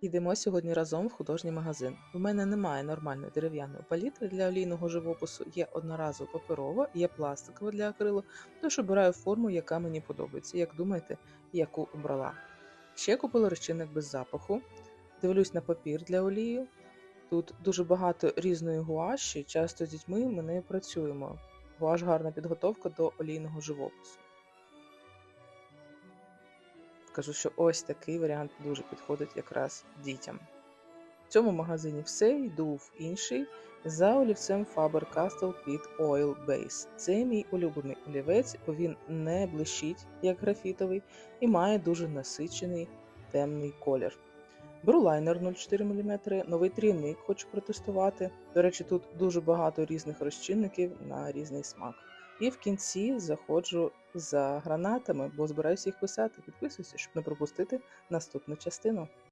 Йдемо сьогодні разом в художній магазин. У мене немає нормальної дерев'яної палітри для олійного живопису, є одноразова паперова, є пластикова для акрилу, тож обираю форму, яка мені подобається. Як думаєте, яку обрала? Ще купила розчинник без запаху. Дивлюсь на папір для олії. Тут дуже багато різної гуаші, часто з дітьми ми нею працюємо. Гуаш гарна підготовка до олійного живопису. Скажу, що ось такий варіант дуже підходить якраз дітям. В цьому магазині все, йду в інший за олівцем Faber-Castell Pit Oil Base. Це мій улюблений олівець, бо він не блищить, як графітовий, і має дуже насичений темний колір. Беру лайнер 0,4 мм, новий трійник хочу протестувати. До речі, тут дуже багато різних розчинників на різний смак. І в кінці заходжу за гранатами, бо збираюся їх писати. Підписуйся, щоб не пропустити наступну частину.